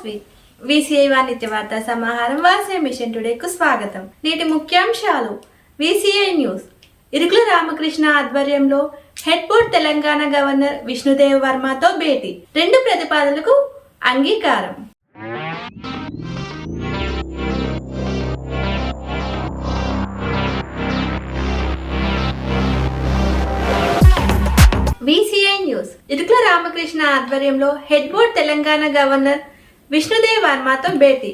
Vasvi VCI వాణిజ్య వార్తా సమాహారం వాసే మిషన్ టుడేకు స్వాగతం నేటి ముఖ్యాంశాలు విసిఐ న్యూస్ ఇరుకుల రామకృష్ణ ఆధ్వర్యంలో head board Telangana governor Vishnudev వర్మతో భేటీ రెండు ప్రతిపాదనలకు అంగీకారం విసిఐ న్యూస్ ఇరుకుల రామకృష్ణ ఆధ్వర్యంలో head board Telangana governor Vishnudev వర్మతో భేటీ.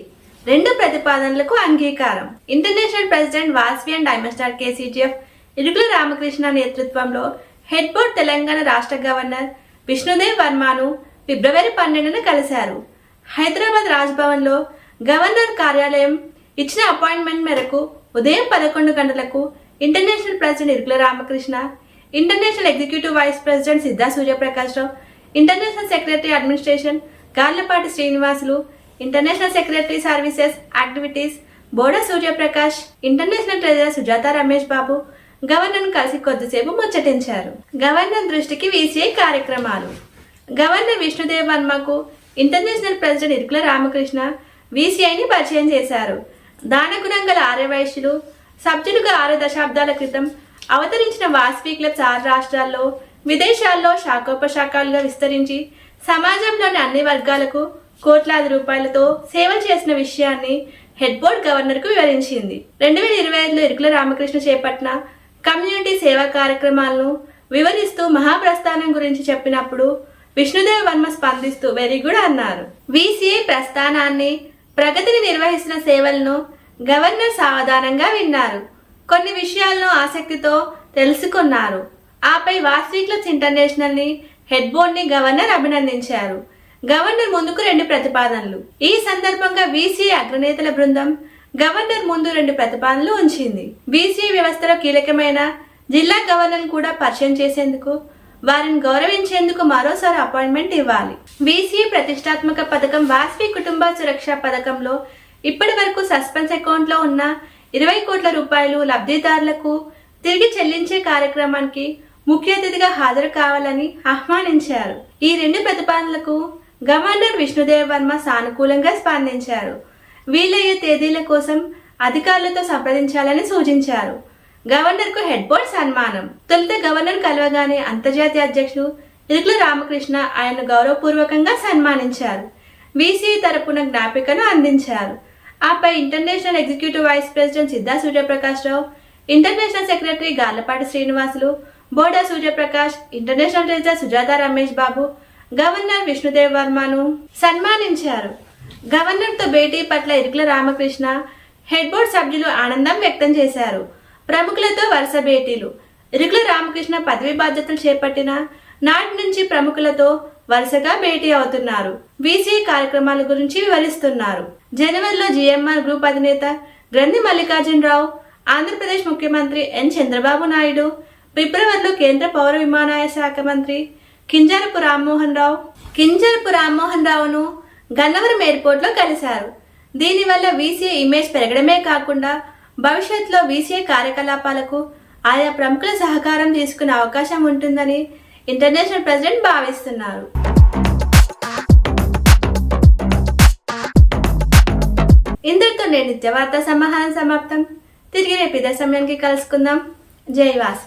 రెండు ప్రతిపాదనలకు అంగీకారం. International president Vasavi and diamond star KCGF Irukula Ramakrishna నేతృత్వంలో హెడ్ బోర్డ్ తెలంగాణ రాష్ట్ర గవర్నర్ విష్ణుదేవ్ వర్మను ఫిబ్రవరి పన్నెండున కలిశారు. హైదరాబాద్ రాజ్భవన్లో గవర్నర్ కార్యాలయం ఇచ్చిన అపాయింట్మెంట్ మేరకు ఉదయం పదకొండు గంటలకు international president Irukula Ramakrishna international executive vice president Siddha Suryaprakash Rao international secretary administration Garlapati Srinivasulu international secretary services activities Boda Suryaprakash international treasurer Sujatha Ramesh Babu గవర్నర్ను కలిసి కొద్దిసేపు ముచ్చటించారు. గవర్నర్ దృష్టికి వీసీఐ కార్యక్రమాలు. గవర్నర్ విష్ణుదేవ్ వర్మకు ఇంటర్నేషనల్ ప్రెసిడెంట్ ఇరుకుల రామకృష్ణ వీసీఐని పరిచయం చేశారు. దానగుణం గల ఆర్యవైశ్యులు సభ్యులుగా ఆరు దశాబ్దాల క్రితం అవతరించిన వాస్వి క్లబ్స్ ఆరు రాష్ట్రాల్లో విదేశాల్లో శాఖోపశాఖలుగా విస్తరించి సమాజంలోని అన్ని వర్గాలకు కోట్లాది రూపాయలతో సేవలు చేసిన విషయాన్ని హెడ్ బోర్డ్ గవర్నర్కు వివరించింది. రెండు వేల ఇరవై ఐదులో ఇరుకుల రామకృష్ణ చేపట్టిన కమ్యూనిటీ సేవా కార్యక్రమాలను వివరిస్తూ మహాప్రస్థానం గురించి చెప్పినప్పుడు విష్ణుదేవ్ వర్మ స్పందిస్తూ వెరీ గుడ్ అన్నారు. విసిఐ ప్రస్థానాన్ని ప్రగతిని నిర్వహిస్తున్న సేవలను గవర్నర్ సావధానంగా విన్నారు. కొన్ని విషయాలను ఆసక్తితో తెలుసుకున్నారు. ఆపై వాస్వి క్లబ్స్ ఇంటర్నేషనల్ హెడ్ బోర్డ్ని గవర్నర్ అభినందించారు. గవర్నర్ ముందుకు రెండు ప్రతిపాదనలు. ఈ సందర్భంగా వీసీ అగ్రనేతల బృందం గవర్నర్ ముందు రెండు ప్రతిపాదనలు ఉంచింది. వీసీఐ వ్యవస్థలో కీలకమైన జిల్లా గవర్నర్ కూడా పరిచయం చేసేందుకు వారిని గౌరవించేందుకు మరోసారి అపాయింట్మెంట్ ఇవ్వాలి. వీసీఐ ప్రతిష్టాత్మక పథకం వాస్వి కుటుంబ సురక్ష పథకంలో ఇప్పటి వరకు సస్పెన్స్ అకౌంట్లో ఉన్న ఇరవై కోట్ల రూపాయలు లబ్ధిదారులకు తిరిగి చెల్లించే కార్యక్రమానికి ముఖ్య అతిథిగా హాజరు కావాలని ఆహ్వానించారు. ఈ రెండు ప్రతిపాదనలకు గవర్నర్ విష్ణుదేవ్ వర్మ సానుకూలంగా స్పందించారు. వీలయ్యే తేదీల కోసం అధికారులతో సంప్రదించాలని సూచించారు. గవర్నర్కు హెడ్ బోర్డ్ సన్మానం. తొలుత గవర్నర్ కలవగానే అంతర్జాతీయ అధ్యక్షులు ఇరుకుల రామకృష్ణ ఆయన గౌరవపూర్వకంగా సన్మానించారు. వీసీ తరపున జ్ఞాపికను అందించారు. ఆపై international executive vice president Siddha Suryaprakash Rao international secretary Garlapati Srinivasulu Boda Suryaprakash international treasurer Sujatha Ramesh Babu governor Vishnudev వర్మను సన్మానించారు. గవర్నర్తో భేటీ పట్ల ఇరుకుల రామకృష్ణ హెడ్ బోర్డ్ సభ్యులు ఆనందం వ్యక్తం చేశారు. ప్రముఖులతో వరుస భేటీలు. ఇరుకుల రామకృష్ణ పదవి బాధ్యతలు చేపట్టిన నాటి నుంచి ప్రముఖులతో వరుసగా భేటీ అవుతున్నారు. వీసీ కార్యక్రమాల గురించి వివరిస్తున్నారు. జనవరిలో జిఎంఆర్ గ్రూప్ అధినేత గ్రంథి మల్లికార్జునరావు ఆంధ్రప్రదేశ్ ముఖ్యమంత్రి ఎన్ చంద్రబాబు నాయుడు ఫిబ్రవరిలో కేంద్ర పౌర విమానయాన శాఖ మంత్రి కింజరపు రామ్మోహన్ రావు కింజరపు రామ్మోహన్ రావును గన్నవరం ఎయిర్పోర్ట్లో కలిశారు. దీనివల్ల వీసీఏ ఇమేజ్ పెరగడమే కాకుండా భవిష్యత్తులో వీసీఏ కార్యకలాపాలకు ఆయా ప్రముఖుల సహకారం తీసుకునే అవకాశం ఉంటుందని ఇంటర్నేషనల్ ప్రెసిడెంట్ భావిస్తున్నారు. ఇందరితో నేను నిత్యవార్త సమాహారం సమాప్తం. తిరిగి రేపు ఇదే సమయానికి కలుసుకుందాం. జై వాసు.